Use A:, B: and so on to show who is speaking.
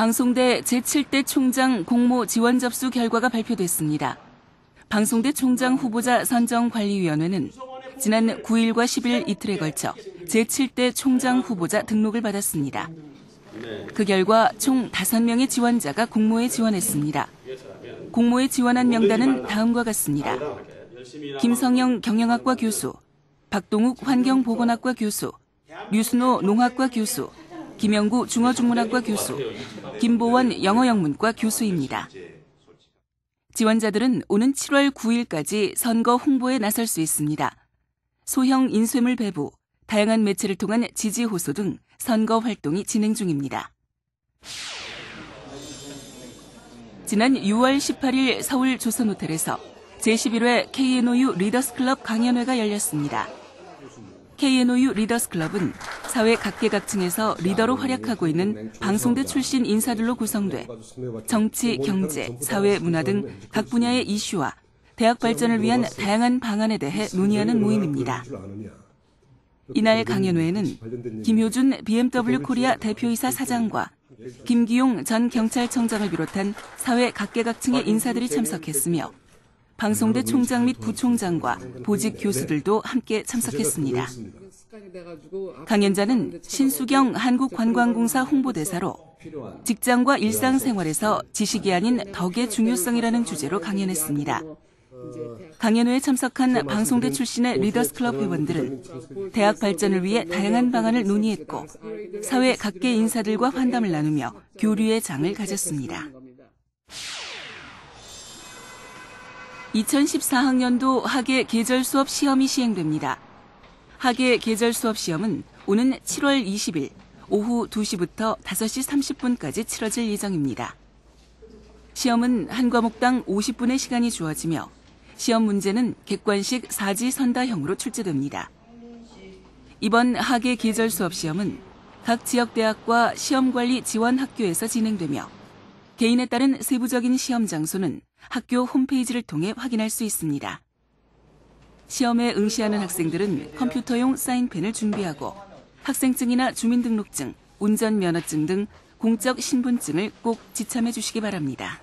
A: 방송대 제7대 총장 공모 지원 접수 결과가 발표됐습니다. 방송대 총장 후보자 선정관리위원회는 지난 9일과 10일 이틀에 걸쳐 제7대 총장 후보자 등록을 받았습니다. 그 결과 총 5명의 지원자가 공모에 지원했습니다. 공모에 지원한 명단은 다음과 같습니다. 김성영 경영학과 교수, 박동욱 환경보건학과 교수, 류순호 농학과 교수, 김영구 중어중문학과 교수, 김보원 영어영문과 교수입니다. 지원자들은 오는 7월 9일까지 선거 홍보에 나설 수 있습니다. 소형 인쇄물 배부, 다양한 매체를 통한 지지 호소 등 선거 활동이 진행 중입니다. 지난 6월 18일 서울 조선호텔에서 제11회 KNOU 리더스 클럽 강연회가 열렸습니다. KNOU 리더스 클럽은 사회 각계각층에서 리더로 활약하고 있는 방송대 출신 인사들로 구성돼 정치, 경제, 사회, 문화 등 각 분야의 이슈와 대학 발전을 위한 다양한 방안에 대해 논의하는 모임입니다. 이날 강연회에는 김효준 BMW 코리아 대표이사 사장과 김기용 전 경찰청장을 비롯한 사회 각계각층의 인사들이 참석했으며 방송대 총장 및 부총장과 보직 교수들도 함께 참석했습니다. 강연자는 신수경 한국관광공사 홍보대사로 직장과 일상생활에서 지식이 아닌 덕의 중요성이라는 주제로 강연했습니다. 강연회에 참석한 방송대 출신의 리더스 클럽 회원들은 대학 발전을 위해 다양한 방안을 논의했고 사회 각계 인사들과 환담을 나누며 교류의 장을 가졌습니다. 2014학년도 학예 계절 수업 시험이 시행됩니다. 학예 계절 수업 시험은 오는 7월 20일 오후 2시부터 5시 30분까지 치러질 예정입니다. 시험은 한 과목당 50분의 시간이 주어지며 시험 문제는 객관식 사지 선다형으로 출제됩니다. 이번 학예 계절 수업 시험은 각 지역 대학과 시험관리 지원 학교에서 진행되며 개인에 따른 세부적인 시험 장소는 학교 홈페이지를 통해 확인할 수 있습니다. 시험에 응시하는 학생들은 컴퓨터용 사인펜을 준비하고 학생증이나 주민등록증, 운전면허증 등 공적 신분증을 꼭 지참해 주시기 바랍니다.